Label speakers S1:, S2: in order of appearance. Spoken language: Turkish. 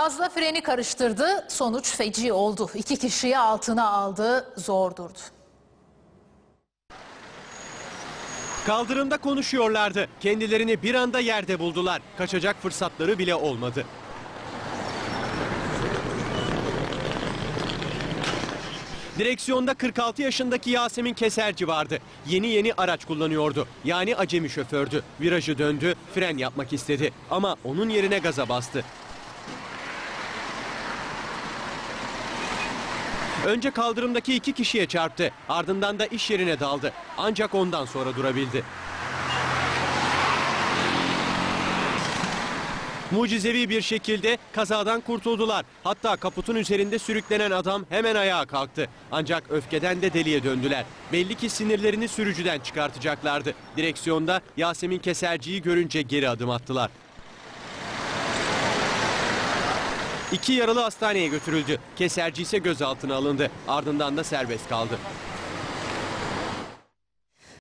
S1: Gazla freni karıştırdı, sonuç feci oldu. İki kişiyi altına aldı, zor durdu.
S2: Kaldırımda konuşuyorlardı. Kendilerini bir anda yerde buldular. Kaçacak fırsatları bile olmadı. Direksiyonda 46 yaşındaki Yasemin Keserci vardı. Yeni yeni araç kullanıyordu. Yani acemi şofördü. Virajı döndü, fren yapmak istedi. Ama onun yerine gaza bastı. Önce kaldırımdaki iki kişiye çarptı. Ardından da iş yerine daldı. Ancak ondan sonra durabildi. Mucizevi bir şekilde kazadan kurtuldular. Hatta kaputun üzerinde sürüklenen adam hemen ayağa kalktı. Ancak öfkeden de deliye döndüler. Belli ki sinirlerini sürücüden çıkartacaklardı. Direksiyonda Yasemin Keserci'yi görünce geri adım attılar. İki yaralı hastaneye götürüldü. Keserci ise gözaltına alındı. Ardından da serbest kaldı.